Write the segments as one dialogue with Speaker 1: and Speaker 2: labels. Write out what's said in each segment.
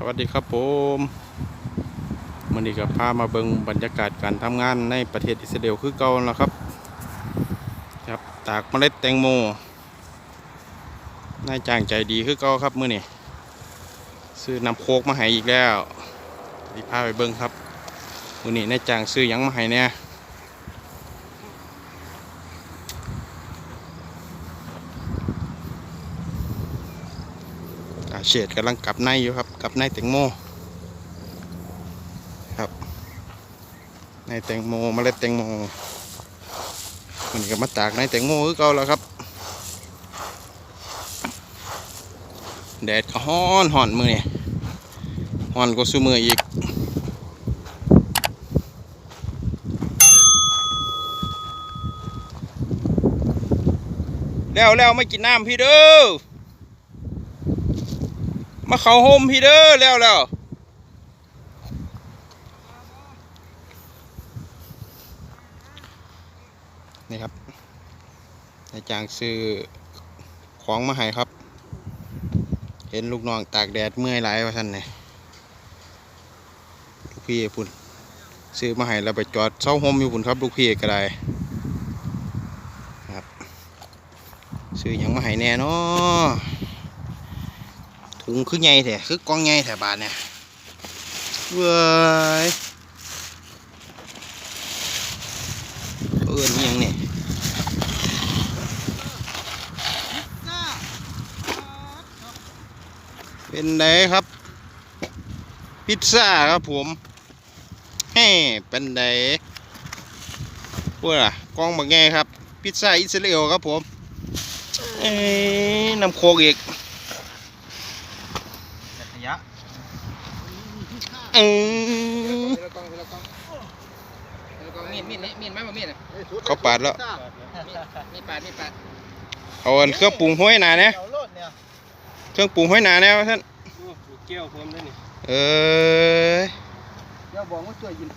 Speaker 1: สวัสดีครับผมมันนี้ก็พามาเบิงบรรยากาศการทำงานในประเทศอิสราเอลคือเก่าแล้วครับ ครับตากเมล็ดแตงโมนายจ้างใจดีคือเก่าครับมื้อนี้ซื้อน้ำโคกมาให้อีกแล้วที่พาไปเบิงครับมือนี้นายจ้างซื้อยังมาให้เนี่ย เฉดกำลังกลับในอยู่ครับกลับในแตงโมครับในแตงโมเมล็ดแตงโมมันก็มาตากในแตงโมคือเก่าแล้วครับ แดดก็ฮ้อนฮ้อนมือเนี่ฮ้อนก็สู้มืออีกแล้วแล้วไม่กินน้ำพี่เด้อ มาเขาโฮมพี่เด้อแล้วแล้วนี่ครับนายจ้างซื้อของมาให้ครับ เห็นลูกน้องตากแดดเมื่อยหลายว่าท่านเนี่ยลูกพี่พุ่นซื้อมาให้แล้วไปจอดเสาโฮมอยู่พุ่นครับ ลูกพี่ก็ได้ครับ ซื้อหยังมาให้แน่เนาะ ถุงคือใหญ่แท้คือกองใหญ่แท้บาทเนี่ยเว้ยเขาเอิ้นอิหยังเนี่ยเป็นไงครับ พิซซ่าครับผมเฮ้เป็นไงพวกน่ะกองบักแง่ครับ พิซซ่าอิสราเอลครับผม เอ้ยน้ำโคกอีก
Speaker 2: ยะ
Speaker 1: อืม
Speaker 2: ทีละกองทีละกองทีละกองมีดมีดนี่มีดไหมบ่มีดอะ
Speaker 1: เขาปาดแล้ว
Speaker 2: มีดปาดมีดปาด
Speaker 1: เอาอันเครื่องปรุงห้อยหนาเนี่ย
Speaker 3: เอาโลดเนี่ย
Speaker 1: เครื่องปรุงห้อยหนาเนี่ยท่าน
Speaker 3: ลูกเกี้ยวเพิ่มได้นี่
Speaker 1: เอ้ย
Speaker 3: เดี๋ยวบอกว่าช่วยยิน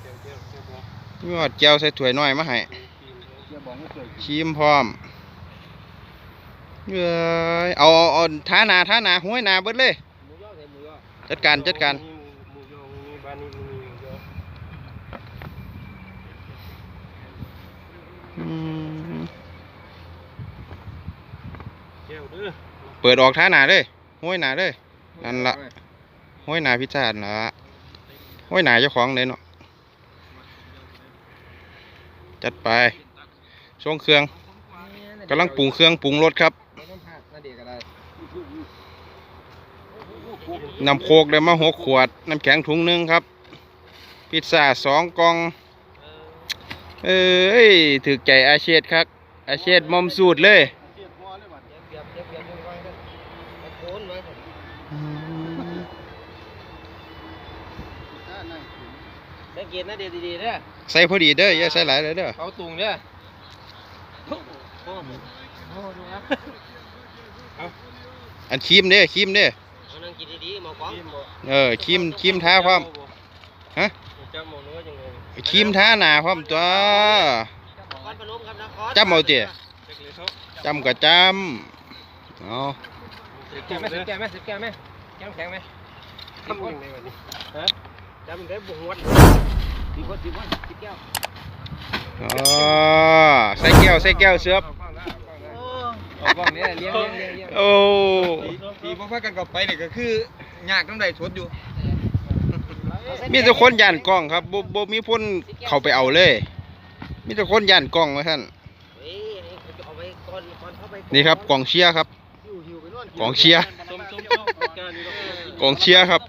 Speaker 3: เกี้ยวเกี้ยวเกี้ยวบอก
Speaker 1: มีหอดแก้วใส่ถ้วยน้อยมาให้
Speaker 3: เดี๋ยวบอกว่าช่วยยิน
Speaker 1: ครีมพร้อมเอ้ยเอาเอาเอาท่าหนาท่าหนาห้อยหนาเบิดเลย จัดการจัดการ
Speaker 3: เปิ
Speaker 1: ดออกท่าหนาเลยห้อยหนาเลยนั่นละห้อยหนาพิซซ่าน่ะห้อยหนาเจ้าของเลยเนาะจัดไปช่วงเครื่องกำลังปรุงเครื่องปรุงรสครับ
Speaker 2: ไม่ต้องพลาดน่าเด็กอะไร
Speaker 1: น้ำโคกได้มาหกขวด น้ำแข็งถุงหนึ่งครับ พิซซ่าสองกล่อง เอ้ยถือใจอาเชดครับอาเชดมอมสูตรเลย
Speaker 2: สังเกตนะเดี๋ยวดีๆเด้อ
Speaker 1: ใส่พอดีเด้ออย่าใส่หลายเลยเด้อ
Speaker 2: เขาตุงเด้อโอ้โหโอ้โหดูครับ
Speaker 1: อันครีมเด้อครีมเด้อ
Speaker 2: เออ
Speaker 1: ครีมครีมท้าพร้อมฮะ
Speaker 3: จำหมูเนื้อยังไง
Speaker 1: ครีมท้าหนาพร้อมตัว
Speaker 2: นครพนมครับนคร
Speaker 1: จำเอาเตี๋ย
Speaker 3: เด็กเลยเขา
Speaker 1: จำกับจำเอา
Speaker 2: สิบแก้วไหมสิบแก้วไหมสิบแก้วไหมแก้วแข็งไหม
Speaker 3: ทำยังไงวันนี้
Speaker 2: จำได้บุ้งวัดสิบวัดสิบวัดสิบแก้ว
Speaker 1: อ๋อใส่แก้วใส่แก้วเสือบ
Speaker 2: เอากล้องนี้เลี้ยงเลี้ยงเลี้ยงเลี้ยง
Speaker 1: โอ้
Speaker 2: ทีพวกพากันกลับไปเนี่ยก็คือ ยากน้ำใดชดอยู่
Speaker 1: มีแต่คนย่านกล้องครับบ่บ่มีคนเข้าไปเอาเลย มีแต่คนย่านกล้องว่าท่าน
Speaker 2: เฮ้ยนี่เขาจะเอาไปก่อนก่อนเข้าไป
Speaker 1: นี่ครับกองเชียร์ครับ
Speaker 3: หิวหิวไปนอน
Speaker 1: กองเชียร์
Speaker 3: ต้มต้มต้มการนี่
Speaker 1: กองเชียร์ครับ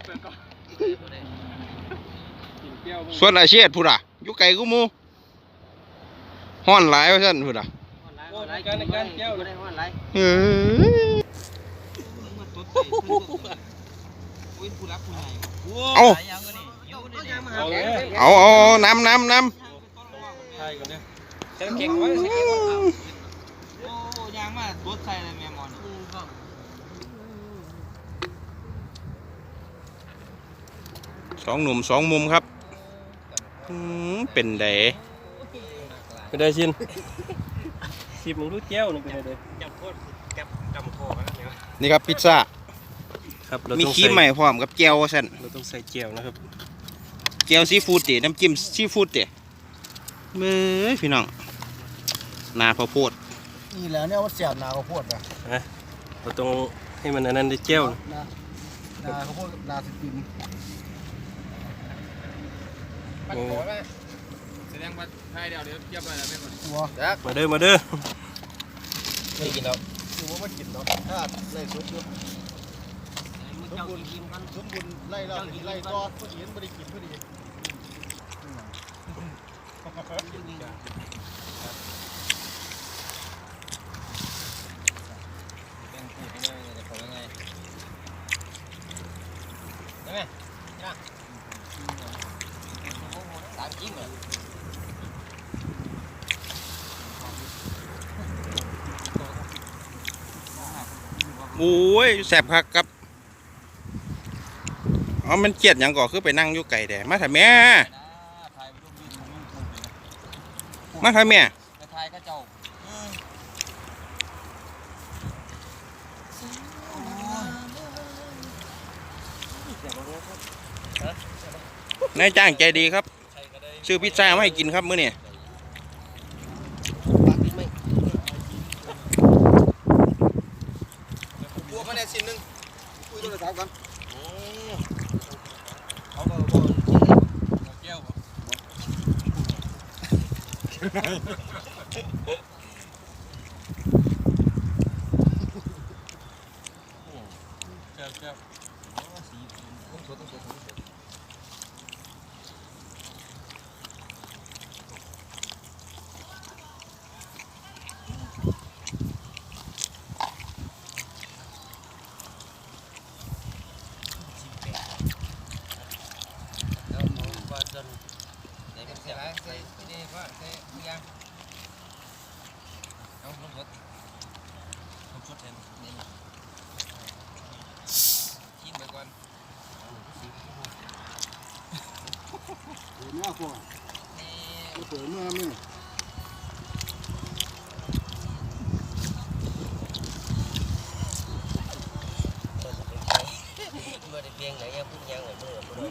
Speaker 3: กินเกี้ยว
Speaker 1: ส่วนอาเชียพูดอะอยู่ไกลกูมูห้อนหลายว่าท่านพูดอะ
Speaker 2: โอ้ยการการแก้วไม่ได้ห้อนไร
Speaker 1: เอ้ย
Speaker 2: อุ้ยผู้รักผู้ใหญ่
Speaker 1: เอา
Speaker 3: เอาเลย
Speaker 1: เอาเอาเอาน้ำน้ำน้
Speaker 3: ใช่กันเนี่ย
Speaker 2: เก่งเก่งไว้เก่งำโอ้ยางมาตัวใส่เลยแม่มอน
Speaker 1: สองหนุ่มสองมุมครับอืมเป็นได
Speaker 3: เป็นได้ชินสิบหมูลูกแก้วนึงเป็นไงเด้
Speaker 2: จับโคตรจับจำคอกันเนี่ย
Speaker 1: นี่ครับพิซซ่า
Speaker 3: ครับเรา
Speaker 1: มี
Speaker 3: ต้อง
Speaker 1: ครีม
Speaker 3: ใส่
Speaker 1: ใหม่พร้อมกับแก้วสั่น
Speaker 3: เราต้องใส่เจียวนะครับ
Speaker 1: แก้วซีฟู้ดติน้ำจิ้มซีฟู้ดติเบ้ยพี่น้องนาพอโพด
Speaker 2: นี่แหละเนี่ยมันเสียบนาข้าวโพดนะ
Speaker 3: เราต้องให้มันอันนั้นได้เจียว
Speaker 2: นานาข้าวโพดนาสติม
Speaker 3: โอ้
Speaker 4: แสดงว่าไทยเดียวเดี๋ยวเทียบอะไรไม่หมด
Speaker 2: หัว
Speaker 3: มาเด้อมาเด้อ
Speaker 2: ไม่กินแล้วถือว่าไม่กินแล้วถ้าไล่สด อยู่สมบูรณ์สมบูรณ์ไล่แล้วไล่ต่อพอดีไม่ได้กินพอดี
Speaker 1: โอ้ยแสบคักครับ อ๋อมันเกลียดหยังก่อคือไปนั่งอยู่ไก่แดมาถ่ายแม่ มาถ่ายแม่
Speaker 4: ไทยก็เจ้า
Speaker 1: นายจ้างใจดีครับซื้อพิซซ่ามาให้กินครับมื้อนี้
Speaker 2: บัวมาเนี่ยชิ้นหนึงคุยโทรศัพท์กัน
Speaker 4: เขาก็บอกเกี่ยว
Speaker 2: เดี๋ยวเนี่ยพ่อ มาเปิดเมื่อมึง
Speaker 4: มื่อเพียงไหนยังพูดยังเหมือนเมื่อเมื่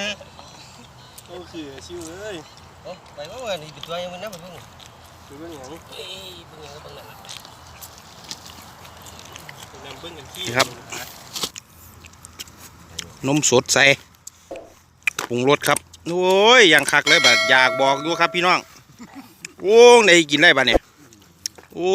Speaker 4: อ
Speaker 3: โอ้คือชิวเลย
Speaker 4: โอ้ไปว่าวันนี้ป็นตัวยังมันนับไปเพิ่ง
Speaker 3: คือเรื่องอย่าง
Speaker 4: เฮ้ยเพิ่งยังก็เพิ่งนั่น
Speaker 3: นำเบิ้งกันขี้
Speaker 1: นมสดใส่ ปรุงรสครับ โอ้ยยังคักเลยบัดอยากบอกอยู่ครับพี่น้อง โอ้ได้กินได้บัดเนี่ยโอ้